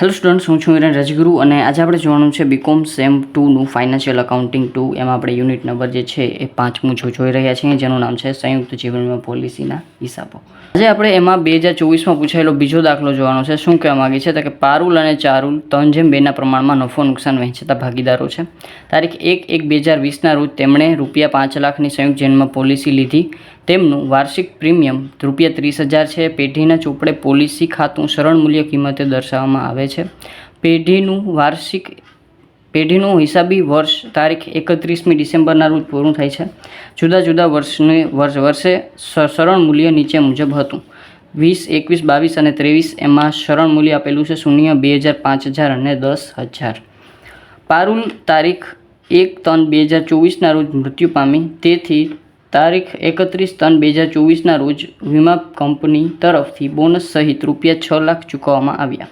Hello students હું છું વિરેન રજગુરુ અને આજે આપણે જોવાનું છે બીકોમ સેમ ટુનું ફાઇનાન્શિયલ અકાઉન્ટિંગ ટુ એમાં આપણે યુનિટ નંબર જે છે એ પાંચમું જો જોઈ રહ્યા છીએ. જેનું નામ છે સંયુક્ત જીવન વીમા પોલિસીના હિસાબો. આજે આપણે એમાં બે હજાર ચોવીસમાં પૂછાયેલો બીજો દાખલો જોવાનો છે. શું કહેવા માગે છે? તો કે પારુલ અને ચારુલ ત્રણ જેમ બેના પ્રમાણમાં નફો નુકસાન વહેંચતા ભાગીદારો છે. તારીખ એક એક બે હજાર વીસના રોજ તેમણે રૂપિયા પાંચ લાખની સંયુક્ત જીવનમાં પોલિસી લીધી. તેમનું વાર્ષિક પ્રીમિયમ રૂપિયા ત્રીસ હજાર છે. પેઢીના ચોપડે પોલિસી ખાતું સરળ મૂલ્ય કિંમતે દર્શાવવામાં આવે છે. પેઢીનું વાર્ષિક પેઢીનું હિસાબી વર્ષ તારીખ એકત્રીસમી ડિસેમ્બરના રોજ પૂરું થાય છે. જુદા જુદા વર્ષને વર્ષ વર્ષે સરળ મૂલ્ય નીચે મુજબ હતું. વીસ, એકવીસ, બાવીસ અને ત્રેવીસ એમાં સરળ મૂલ્ય આપેલું છે શૂન્ય, બે હજાર, પાંચ હજાર અને દસ હજાર. પારુલ તારીખ એક ત્રણ બે હજાર ચોવીસના રોજ મૃત્યુ પામી. તેથી તારીખ એકત્રીસ ત્રણ બે હજાર ચોવીસના રોજ વીમા કંપની તરફથી બોનસ સહિત રૂપિયા છ લાખ ચૂકવવામાં આવ્યા.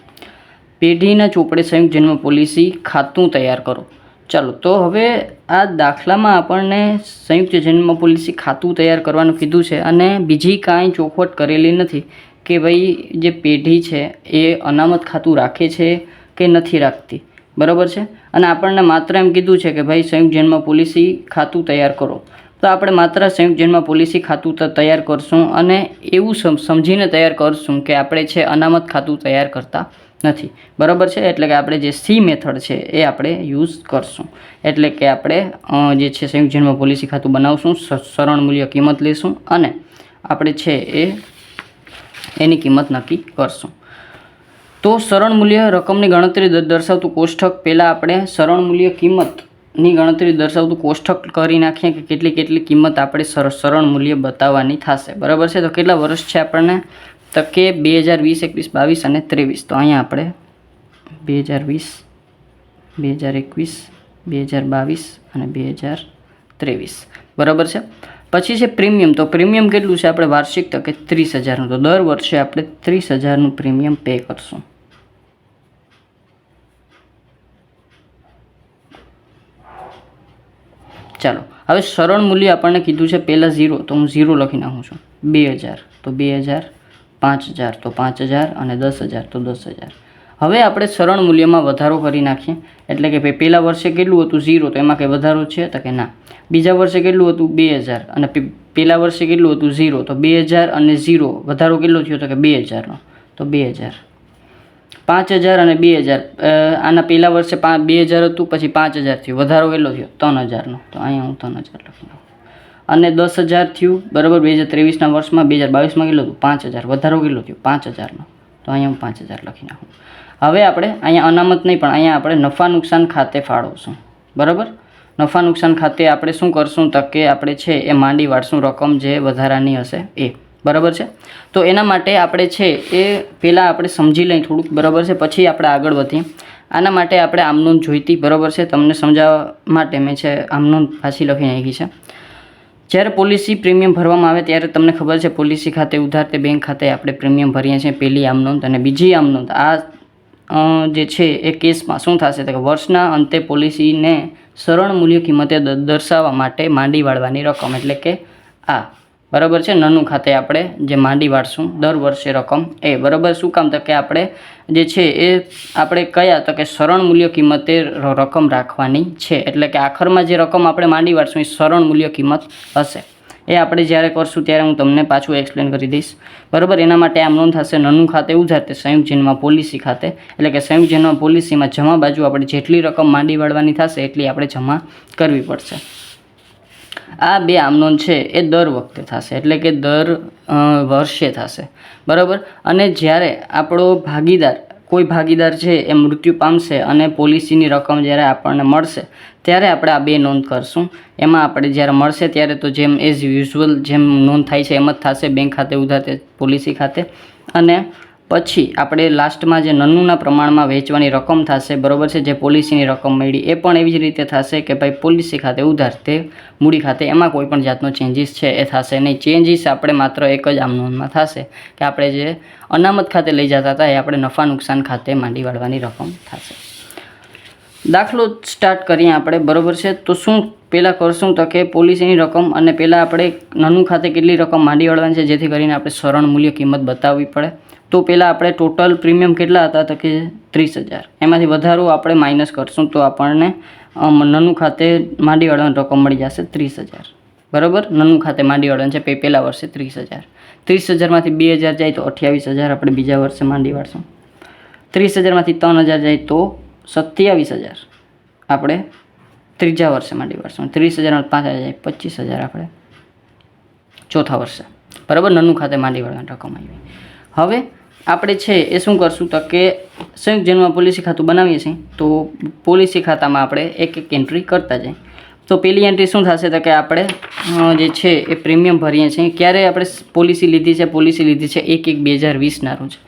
પેઢીના ચોપડે સંયુક્ત જન્મ પોલિસી ખાતું તૈયાર કરો. ચાલો, તો હવે આ દાખલામાં આપણને સંયુક્ત જન્મ પોલિસી ખાતું તૈયાર કરવાનું કીધું છે અને બીજી કાંઈ ચોખવટ કરેલી નથી કે ભાઈ જે પેઢી છે એ અનામત ખાતું રાખે છે કે નથી રાખતી. બરાબર છે? અને આપણને માત્ર એમ કીધું છે કે ભાઈ સંયુક્ત જન્મ પોલિસી ખાતું તૈયાર કરો. તો આપણે માત્ર સંયુક્ત જન્મ પોલિસી ખાતું તો તૈયાર કરશું અને એવું સમ- સમજીને તૈયાર કરશું કે આપણે છે અનામત ખાતું તૈયાર કરતા નથી. બરાબર છે? એટલે કે આપણે જે સી મેથડ છે એ આપણે યુઝ કરશું. એટલે કે આપણે જે છે સંયુક્ત જન્મ પોલિસી ખાતું બનાવશું સરળ મૂલ્ય કિંમત લેશું અને આપણે છે એ, એની કિંમત નક્કી કરશું. તો સરળ મૂલ્ય રકમની ગણતરી દર્શાવતું કોષ્ટક પહેલાં આપણે સરળ મૂલ્ય કિંમતની ગણતરી દર્શાવતું કોષ્ટક કરી નાખીએ કે કેટલી કેટલી કિંમત આપણે સર, સરળ મૂલ્ય બતાવવાની થશે. બરાબર છે? તો કેટલા વર્ષ છે આપણને? તો કે બે હજાર વીસ, એકવીસ, બાવીસ અને ત્રેવીસ. તો અહીંયા આપણે બે હજાર વીસ, બે હજાર એકવીસ, બે હજાર બાવીસ અને બે હજાર ત્રેવીસ. બરાબર છે? પછી છે પ્રીમિયમ. તો પ્રીમિયમ કેટલું છે? આપણે વાર્ષિક તો કે ત્રીસ હજારનું. તો દર વર્ષે આપણે ત્રીસ હજારનું પ્રીમિયમ પે કરશું. ચાલો. હવે સરળ મૂલ્ય આપણને કીધું છે પહેલાં ઝીરો, તો હું ઝીરો લખી નાખું છું. બે હજાર, તો બે હજાર, પાંચ હજાર, તો પાંચ હજાર અને દસ હજાર, તો દસ હજાર. હવે આપણે સરળ મૂલ્યમાં વધારો કરી નાખીએ. એટલે કે ભાઈ પહેલાં વર્ષે કેટલું હતું? ઝીરો. તો એમાં કંઈ વધારો છે તો કે ના. બીજા વર્ષે કેટલું હતું? બે હજાર. અને પહેલાં વર્ષે કેટલું હતું? ઝીરો. તો બે હજાર અને ઝીરો. વધારો કેટલો થયો? તો કે બે હજારનો. તો બે હજાર. પાંચ હજાર અને બે હજાર. આના પહેલાં વર્ષે પા, બે હજાર હતું, પછી પાંચ હજાર થયું. વધારો કેટલો થયો, ત્રણ હજારનો. તો અહીંયા હું ત્રણ હજાર લખી. દઉં અને દસ હજાર થયું, બરાબર, બે હજાર ત્રેવીસના વર્ષમાં, બે હજાર બાવીસમાં કેટલું હતું? પાંચ હજાર. વધારો કેટલો થયો, પાંચ હજારનો. તો અહીંયા હું પાંચ હજાર લખી નાખું. હવે આપણે અહીંયા અનામત નહીં, પણ અહીંયા આપણે નફા નુકસાન ખાતે ફાળવશું. બરાબર? નફા નુકસાન ખાતે આપણે શું કરશું? તો કે આપણે છે એ માંડી વાળશું, રકમ જે વધારાની હશે એ. બરાબર છે? તો એના માટે આપણે છે એ પહેલાં આપણે સમજી લઈએ થોડુંક, બરાબર છે? પછી આપણે આગળ વધીએ. આના માટે આપણે આમનોંધ જોઈતી, બરાબર છે? તમને સમજાવવા માટે મેં છે આમનોંધ પાછી લખી નાખી છે. જ્યારે પોલિસી પ્રીમિયમ ભરવામાં આવે ત્યારે તમને ખબર છે, પોલિસી ખાતે ઉધાર તે બેંક ખાતે આપણે પ્રીમિયમ ભરીએ છીએ, પહેલી આમનોંધ અને બીજી આમનોંધ આ જે છે એ કેસમાં શું થશે? તો કે વર્ષના અંતે પોલિસીને સરળ મૂલ્ય કિંમતે દર્શાવવા માટે માંડી વાળવાની રકમ, એટલે કે આ. બરાબર છે? નનું ખાતે આપણે જે માંડી વાળશું, દર વર્ષે રકમ. એ બરાબર? શું કામ? તો કે આપણે જે છે એ આપણે કયા, તો કે સરળ મૂલ્ય કિંમતે રકમ રાખવાની છે. એટલે કે આખરમાં જે રકમ આપણે માંડી વાળશું, એ સરળ મૂલ્ય કિંમત હશે. એ આપણે જ્યારે કરશું ત્યારે હું તમને પાછું એક્સપ્લેન કરી દઈશ. બરાબર? એના માટે આમ નોંધ થશે નનું ખાતે એવું તે સંયુક્ત જન્મ પોલિસી ખાતે. એટલે કે સંયુક્ત જન્મ પોલિસીમાં જમા બાજુ આપણે જેટલી રકમ માંડી વાળવાની થશે, એટલી આપણે જમા કરવી પડશે. આ બે આમનોન છે, એ દર વખતે થશે. એટલે કે દર વર્ષે થશે. બરાબર? અને જ્યારે આપણો ભાગીદાર, કોઈ ભાગીદાર છે, એ મૃત્યુ પામશે અને પોલિસીની રકમ જ્યારે આપણને મળશે, ત્યારે આપણે આ બે નોંધ કરશું. એમાં આપણે જ્યારે મળશે ત્યારે તો જેમ એઝ યુઝ્યુઅલ જેમ નોંધ થાય છે, એમ જ થશે બેંક ખાતે, ઉધાર પોલિસી ખાતે. અને પછી આપણે લાસ્ટમાં જે નન્નુના પ્રમાણમાં વેચવાની રકમ થશે, બરોબર છે, જે પોલિસીની રકમ મળી, એ પણ એવી જ રીતે થશે કે ભાઈ પોલિસી ખાતે ઉધાર તે મૂડી ખાતે એમાં કોઈ પણ જાતનો ચેન્જીસ છે એ થશે નહીં. ચેન્જીસ આપણે માત્ર એક જ આમ નોંધમાં થશે કે આપણે જે અનામત ખાતે લઈ જતા હતા એ આપણે નફા નુકસાન ખાતે માંડી વાળવાની રકમ થશે. દાખલો સ્ટાર્ટ કરીએ આપણે, બરોબર છે? તો શું પહેલાં કરશું તો કે પોલિસીની રકમ અને પહેલાં આપણે નાનું ખાતે કેટલી રકમ માંડી વળવાની છે જેથી કરીને આપણે સરળ મૂલ્ય કિંમત બતાવવી પડે? તો પહેલાં આપણે ટોટલ પ્રીમિયમ કેટલા હતા તો કે ત્રીસ હજાર. એમાંથી વધારો આપણે માઇનસ કરશું તો આપણને નનું ખાતે અડન રકમ મળી જશે ત્રીસ હજાર. બરાબર? નનું ખાતે માંડીવાળાને છે, પે- પહેલા વર્ષે ત્રીસ હજાર. ત્રીસ હજારમાંથી બે હજાર જાય તો અઠ્યાવીસ હજાર આપણે બીજા વર્ષે માંડી વાળશું ત્રીસ હજારમાંથી ત્રણ હજાર જાય તો સત્યાવીસ હજાર આપણે ત્રીજા વર્ષે માંડી વાળશું ત્રીસ હજારમાં પાંચ હજાર જાય પચીસ હજાર આપણે ચોથા વર્ષે. બરાબર? નનું ખાતે માંડી વાળવાની રકમ આવી. હવે આપણે છે એ શું કરશું તો કે સંયુક્ત જન્મ પોલિસી ખાતું બનાવીએ છીએ. તો પોલિસી ખાતામાં આપણે એક એક એન્ટ્રી કરતા જઈએ. તો પેલી એન્ટ્રી શું થશે તો કે આપણે જે છે એ પ્રીમિયમ ભરીએ છીએ. ક્યારે આપણે પોલિસી લીધી છે, પોલિસી લીધી છે એક એક બે હજાર વીસના રોજ.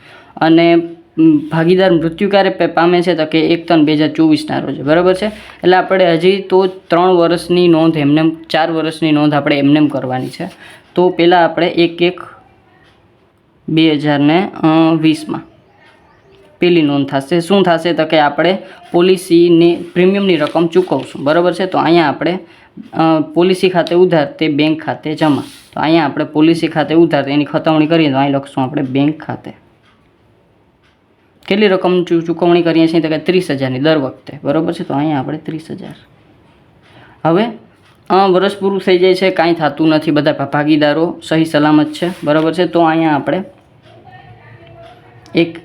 અને ભાગીદાર મૃત્યુ ક્યારે પામે છે તો કે એક ત્રણ બે હજાર ચોવીસના રોજ. બરાબર છે? એટલે આપણે હજી તો ત્રણ વર્ષની નોંધ એમને, ચાર વર્ષની નોંધ આપણે એમનેમ કરવાની છે. તો પહેલાં આપણે એક એક બે હજારને વીસમાં. પેલી નોંધ થશે. શું થશે તો કે આપણે પોલિસીની, પ્રીમિયમની રકમ ચૂકવશું. બરાબર છે? તો અહીંયા આપણે પોલિસી ખાતે ઉધાર તે બેંક ખાતે જમા. તો અહીંયા આપણે પોલિસી ખાતે ઉધાર, એની ખતવણી કરીએ તો અહીં લખશું આપણે બેંક ખાતે. કેટલી રકમ ચૂકવણી કરીએ છીએ તો કે ત્રીસ હજારની દર વખતે. બરાબર છે? તો અહીંયા આપણે ત્રીસ હજાર. હવે વર્ષ પૂરું થઈ જાય છે. કાંઈ થતું નથી. બધા ભાગીદારો સહી સલામત છે. બરાબર છે? તો અહીંયા આપણે એક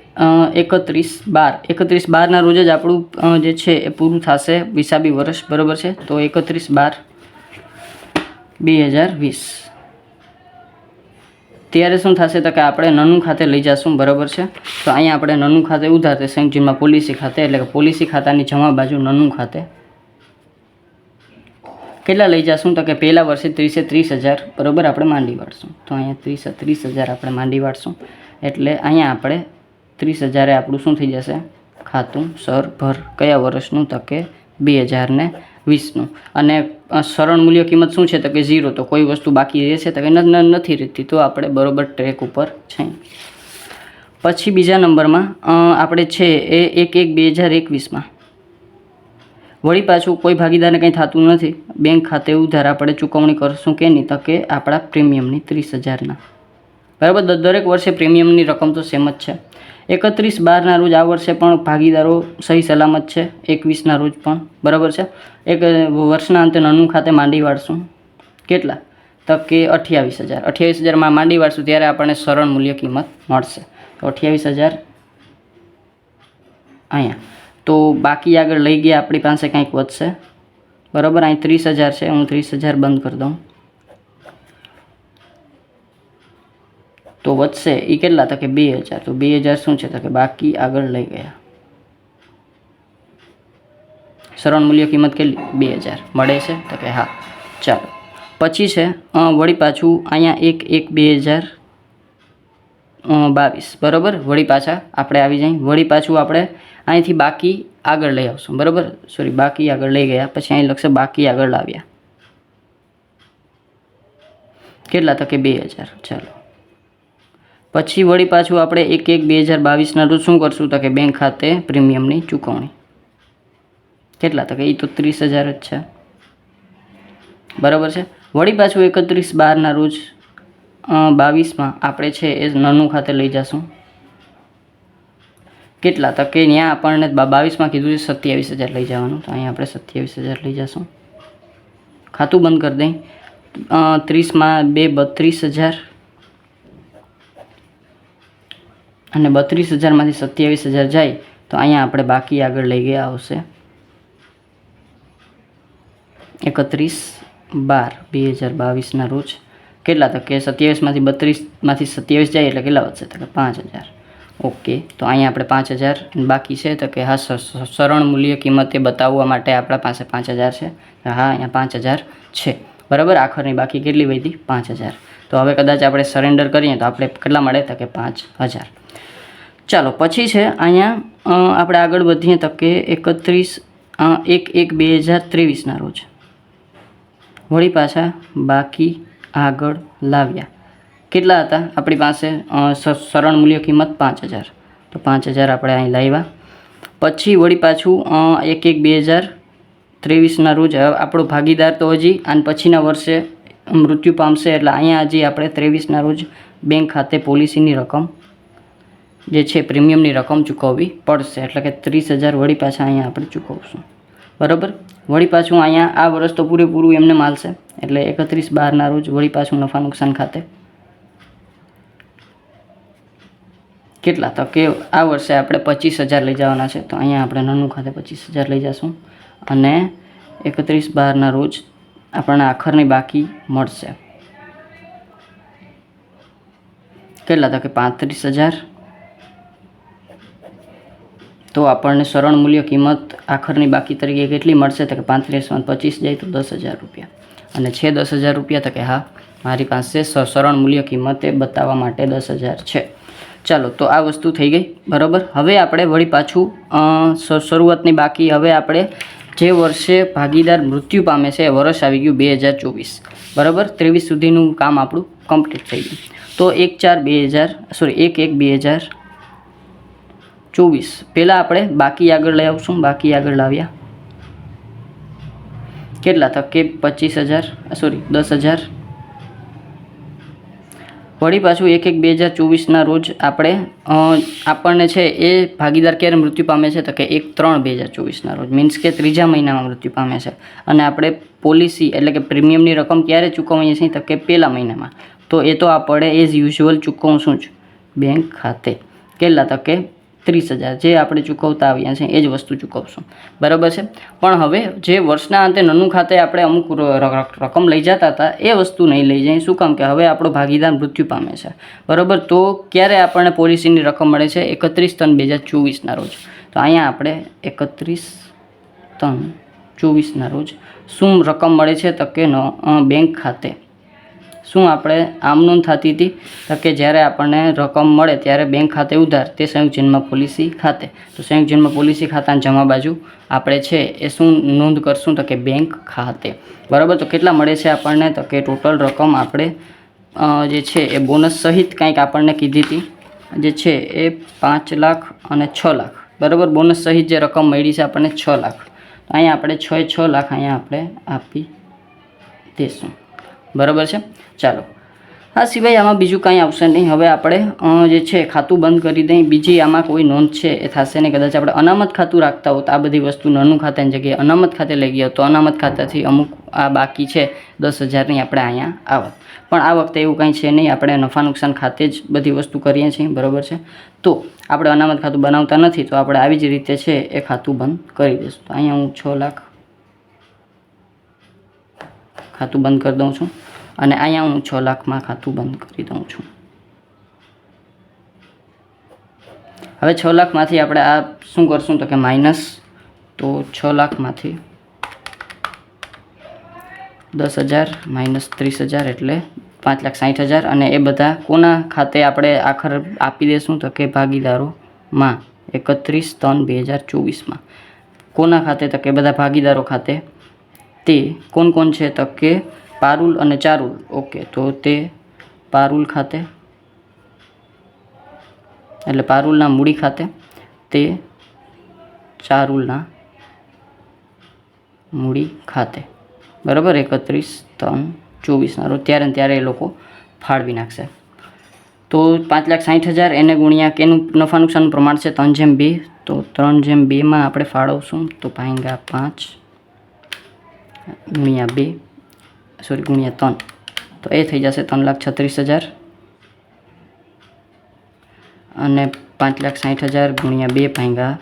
એકત્રીસ બાર. એકત્રીસ બારના રોજ જ આપણું જે છે એ પૂરું થશે વિસાબી વર્ષ. બરાબર છે? તો એકત્રીસ બાર બે હજાર વીસ. ત્યારે શું થશે તો કે આપણે નનું ખાતે લઈ જશું. બરાબર છે? તો અહીંયા આપણે નનું ખાતે ઉધાર થશે. સંયુક્તમાં પોલિસી ખાતે, એટલે કે પોલિસી ખાતાની જમા બાજુ નનું ખાતે. કેટલા લઈ જશું તો કે પહેલા વર્ષે ત્રીસે ત્રીસ હજાર. બરાબર? આપણે માંડી વાળશું. તો અહીંયા ત્રીસે ત્રીસ હજાર આપણે માંડી વાળશું. એટલે અહીંયા આપણે ત્રીસ હજારે આપણું શું થઈ જશે? ખાતું સરભર કયા વર્ષનું, તો કે બે હજાર ને વીસનું. અને સરળ મૂલ્ય કિંમત શું છે? તો કે ઝીરો. તો કોઈ વસ્તુ બાકી રહેશે તો કે નથી રહેતી. તો આપણે બરોબર ટ્રેક ઉપર છે. પછી બીજા નંબરમાં આપણે છે એ એક એક બે હજાર એકવીસમાં. વળી પાછું કોઈ ભાગીદારને કંઈ થતું નથી. બેંક ખાતે ઉધાર આપણે ચૂકવણી કરશું કે નહીં? તો કે આપણા પ્રીમિયમની ત્રીસ હજારના. બરાબર? દરેક વર્ષે પ્રીમિયમની રકમ તો સેમ જ છે. એકત્રીસ બારના રોજ આ વર્ષે પણ ભાગીદારો સહી સલામત છે, એકવીસના રોજ પણ. બરાબર છે? એક વર્ષના અંતે નનું ખાતે માંડી વાળશું. કેટલા? તો કે અઠ્યાવીસ હજાર. અઠ્યાવીસ હજારમાં માંડી વાળશું ત્યારે આપણને સરળ મૂલ્ય કિંમત મળશે. તો અઠ્યાવીસ હજાર અહીંયા. તો બાકી આગળ લઈ ગયા આપણી પાસે કંઈક વધશે. બરાબર? અહીં ત્રીસ હજાર છે. હું ત્રીસ હજાર બંધ કરી દઉં. તો વધશે એ કેટલા તો કે બે હજાર તો બે હજાર શું છે તો કે બાકી આગળ લઈ ગયા સરળ મૂલ્ય કિંમત કેટલી બે હજાર મળે છે તો કે હા ચાલો પછી છે અ, વળી પાછું અહીંયા એક એક બે હજાર અ, બાવીસ. બરાબર? વળી પાછા આપણે આવી જઈએ વળી પાછું આપણે અહીંથી બાકી આગળ લઈ આવશું. બરાબર? સોરી બાકી આગળ લઈ ગયા. પછી અહીં લખશે બાકી આગળ લાવ્યા. કેટલા તો કે બે હજાર? ચાલો. પછી વળી પાછું આપણે એક એક બે હજાર બાવીસના રોજ શું કરશું? તો કે બેંક ખાતે પ્રીમિયમની ચૂકવણી. કેટલા? તો કે એ તો ત્રીસ હજાર જ છે. બરાબર છે? વળી પાછું એકત્રીસ બારના રોજ બાવીસમાં આપણે છે એ નનું ખાતે લઈ જશું. કેટલા? તો કે ત્યાં આપણને બાવીસમાં કીધું છે સત્યાવીસ હજાર લઈ જવાનું. તો અહીંયા આપણે સત્યાવીસ હજાર લઈ જશું. ખાતું બંધ કરી દઈ. ત્રીસમાં બે બત્રીસ હજાર. અને બત્રીસ હજારમાંથી સત્યાવીસ હજાર જાય, તો અહીંયા આપણે બાકી આગળ લઈ ગયા આવશે. એકત્રીસ બાર, બે હજાર બાવીસના રોજ. કેટલા? તો કે સત્યાવીસમાંથી બત્રીસમાંથી સત્યાવીસ જાય એટલે કેટલા વધશે? તો કે પાંચ હજાર. ઓકે, તો અહીંયા આપણે પાંચ હજાર બાકી છે. તો કે હા સરળ મૂલ્ય કિંમતે બતાવવા માટે આપણા પાસે પાંચ હજાર છે. હા, અહીંયા પાંચ હજાર છે. બરાબર? આખરની બાકી કેટલી વધી? પાંચ હજાર. તો હવે કદાચ આપણે સરેન્ડર કરીએ તો આપણે કેટલા મળે? તો કે પાંચ હજાર. ચાલો, પછી છે અહીંયા આપણે આગળ વધીએ તો કે એકત્રીસ એક એક, બે હજાર ત્રેવીસના રોજ. વળી પાછા બાકી આગળ લાવ્યા. કેટલા હતા? આપણી પાસે સરળ મૂલ્ય કિંમત પાંચ હજાર. તો પાંચ હજાર આપણે અહીં લાવ્યા. પછી વળી પાછું એક એક, બે હજાર ત્રેવીસના રોજ. આપણો ભાગીદાર તો હજી, અને પછીના વર્ષે મૃત્યુ પામશે, એટલે અહીંયા હજી આપણે ત્રેવીસના રોજ બેંક ખાતે પોલિસીની રકમ જે છે પ્રીમિયમની રકમ ચૂકવવી પડશે. એટલે કે ત્રીસ હજાર વળી પાછા અહીંયા આપણે ચૂકવશું. બરાબર? વળી પાછું અહીંયા આ વર્ષ તો પૂરેપૂરું એમને માલશે. એટલે એકત્રીસ બારના રોજ વળી પાછું નફા નુકસાન ખાતે. કેટલા? તો કે આ વર્ષે આપણે પચીસ હજાર લઈ જવાના છે. તો અહીંયા આપણે નાનું ખાતે પચીસ હજાર લઈ જશું. અને એકત્રીસ બારના રોજ આપણને આખરની બાકી મળશે. કેટલા? તો કે પાંત્રીસ હજાર. તો આપણને સરળ મૂલ્ય કિંમત આખરની બાકી તરીકે કેટલી મળશે તો કે પાંત્રીસમાં પચીસ જાય તો દસ હજાર રૂપિયા. અને છે દસ હજાર રૂપિયા તો કે હા, મારી પાસે સરળ મૂલ્ય કિંમતે બતાવવા માટે દસ હજાર છે. ચાલો, તો આ વસ્તુ થઈ ગઈ, બરાબર? હવે આપણે વળી પાછું શરૂઆતની બાકી, હવે આપણે જે વર્ષે ભાગીદાર મૃત્યુ પામે છે એ વર્ષ આવી ગયું બે હજાર ચોવીસ, બરાબર? ત્રેવીસ સુધીનું કામ આપણું કમ્પ્લીટ થઈ ગયું. તો એક ચાર બે હજાર સોરી એક એક બે હજાર ચોવીસ. પહેલાં આપણે બાકી આગળ લઈ આવશું. બાકી આગળ લાવ્યા. કેટલા તક કે પચીસ હજાર? સોરી દસ હજાર. વળી પાછું એક એક બે હજાર ચોવીસના રોજ આપણે આપણને છે એ ભાગીદાર ક્યારે મૃત્યુ પામે છે? તો કે એક ત્રણ બે હજાર ચોવીસના રોજ. મીન્સ કે ત્રીજા મહિનામાં મૃત્યુ પામે છે. અને આપણે પોલિસી એટલે કે પ્રીમિયમની રકમ ક્યારે ચૂકવીએ છીએ? તો કે પહેલા મહિનામાં. તો એ તો આપણે એઝ યુઝ્યુઅલ ચૂકવશું જ. બેંક ખાતે. કેટલા તો કે ત્રીસ હજાર. જે આપણે ચૂકવતા આવ્યા છીએ, એ જ વસ્તુ ચૂકવશું. બરાબર છે? પણ હવે જે વર્ષના અંતે નનું ખાતે આપણે અમુક રકમ લઈ જતા હતા, એ વસ્તુ નહીં લઈ જાય. શું કામ કે હવે આપણો ભાગીદાર મૃત્યુ પામે છે. બરાબર? તો ક્યારે આપણને પોલિસીની રકમ મળે છે? એકત્રીસ ત્રણ બે હજાર ચોવીસના રોજ. તો અહીંયા આપણે એકત્રીસ ત્રણ ચોવીસના રોજ શું રકમ મળે છે તો કે બેંક ખાતે. શું આપણે આમ નોંધ થતી હતી? તો કે જ્યારે આપણને રકમ મળે ત્યારે બેંક ખાતે ઉધાર, તે સંયુક્ત જન્મ પોલિસી ખાતે. તો સંયુક્ત જન્મ પોલિસી ખાતાની જમા બાજુ આપણે છે એ શું નોંધ કરશું? તો કે બેંક ખાતે. બરાબર? તો કેટલા મળે છે આપણને? તો કે ટોટલ રકમ આપણે જે છે એ બોનસ સહિત કંઈક આપણને કીધી હતી. જે છે એ પાંચ લાખ અને છ લાખ. બરાબર? બોનસ સહિત જે રકમ મળી છે આપણને છ લાખ. અહીંયા આપણે છ એ છ લાખ અહીંયા આપણે આપી દઈશું બરાબર છે? ચાલો. આ સિવાય આમાં બીજું કાંઈ આવશે નહીં. હવે આપણે જે છે, ખાતું બંધ કરી દઈએ બીજી આમાં કોઈ નોંધ છે એ થશે નહીં. કદાચ આપણે અનામત ખાતું રાખતા હોત, આ બધી વસ્તુ નાનું ખાતાની જગ્યાએ અનામત ખાતે લઈ ગયા તો અનામત ખાતાથી અમુક આ બાકી છે, દસ હજારની આપણે અહીંયા આવત. પણ આ વખતે એવું કાંઈ છે નહીં. આપણે નફા નુકસાન ખાતે જ બધી વસ્તુ કરીએ છીએ. બરાબર છે? તો આપણે અનામત ખાતું બનાવતા નથી, તો આપણે આવી જ રીતે છે એ ખાતું બંધ કરી દઈશું. તો અહીંયા હું છ લાખ ખાતું બંધ કરી દઉં છું. અને અહીંયા હું છ લાખમાં ખાતું બંધ કરી દઉં છું. હવે છ લાખમાંથી આપણે આ શું કરશું તો કે માઇનસ તો છ લાખમાંથી દસ હજાર માઇનસ ત્રીસ હજાર એટલે પાંચ લાખ સાઠ હજાર અને એ બધા કોના ખાતે આપણે આખર આપી દઈશું તો કે ભાગીદારોમાં એકત્રીસ ત્રણ બે હજાર ચોવીસમાં. કોના ખાતે તો કે બધા ભાગીદારો ખાતે? તે કોણ કોણ છે તો કે પારુલ અને ચારુલ. ઓકે, તો તે પારુલ ખાતે, એટલે પારુલના મૂડી ખાતે, તે ચારુલના મૂડી ખાતે. બરાબર? એકત્રીસ, ત્રણ, ચોવીસના રોજ ત્યારે ત્યારે એ લોકો ફાળવી નાખશે. તો પાંચ લાખ સાઠ હજાર એને ગુણ્યા કેનું નફા નુકસાનનું પ્રમાણ છે? ત્રણ જેમ બે. તો ત્રણ જેમ બેમાં આપણે ફાળવશું. તો ભાંગા પાંચ ગુણ્યા બે. સોરી, ગુણ્યા ત્રણ. તો એ થઈ જશે ત્રણ લાખ છત્રીસ હજાર. અને પાંચ લાખ સાઠ હજાર ગુણ્યા બે ભાંગા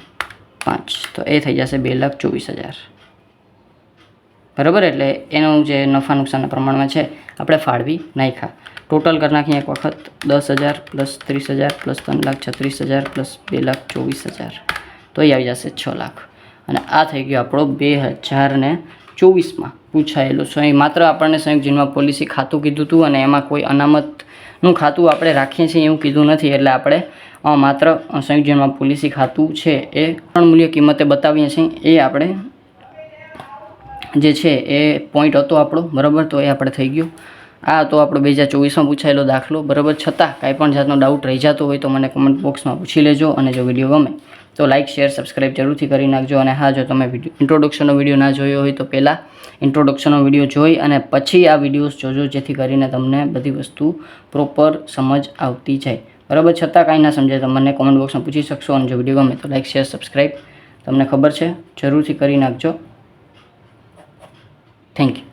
પાંચ. તો એ થઈ જશે બે લાખ ચોવીસ હજાર. બરાબર? એટલે એનું જે નફા નુકસાનના પ્રમાણમાં છે, આપણે ફાળવી નાખ્યા. ટોટલ કરી નાખીએ એક વખત, દસ હજાર પ્લસ ત્રીસ હજાર પ્લસ ત્રણ લાખ છત્રીસ હજાર પ્લસ બે લાખ ચોવીસ હજાર. તો એ આવી જશે છ લાખ. અને આ થઈ ગયો આપણો બે હજાર ને ચોવીસમાં પૂછાયેલું સંયુક્ત માત્ર આપણને સંયુક્ત જીનમાં પોલિસી ખાતું કીધું હતું અને એમાં કોઈ અનામતનું ખાતું આપણે રાખીએ છીએ એવું કીધું નથી. એટલે આપણે માત્ર સંયુક્ત જીનમાં પોલિસી ખાતું છે એ ત્રણ મૂલ્ય કિંમતે બતાવીએ છીએ. એ આપણે જે છે એ પોઈન્ટ હતો આપણો, બરાબર? તો એ આપણે થઈ ગયો. આ હતો આપણો બે હજાર ચોવીસમાં પૂછાયેલો દાખલો. બરાબર? છતાં કાંઈ પણ જાતનો ડાઉટ રહી જતો હોય તો મને કમેન્ટ બોક્સમાં પૂછી લેજો અને જો વીડિયો ગમે. તો લાઇક શેર સબસ્ક્રાઈબ જરૂરથી કરી નાખજો અને હા, જો તમે વીડિયો ઇન્ટ્રોડક્શનનો વીડિયો ના જોયો હોય તો પહેલાં ઇન્ટ્રોડક્શનનો વીડિયો જોઈ અને પછી આ વિડીયોઝ જોજો જેથી કરીને તમને બધી વસ્તુ પ્રોપર સમજ આવતી જાય. બરાબર? છતાં કાંઈ ના સમજાય તમને મને કોમેન્ટ બોક્સમાં પૂછી શકશો અને જો વીડિયો ગમે તો લાઇક શેર સબસ્ક્રાઈબ તમને ખબર છે? જરૂરથી કરી નાખજો. Thank you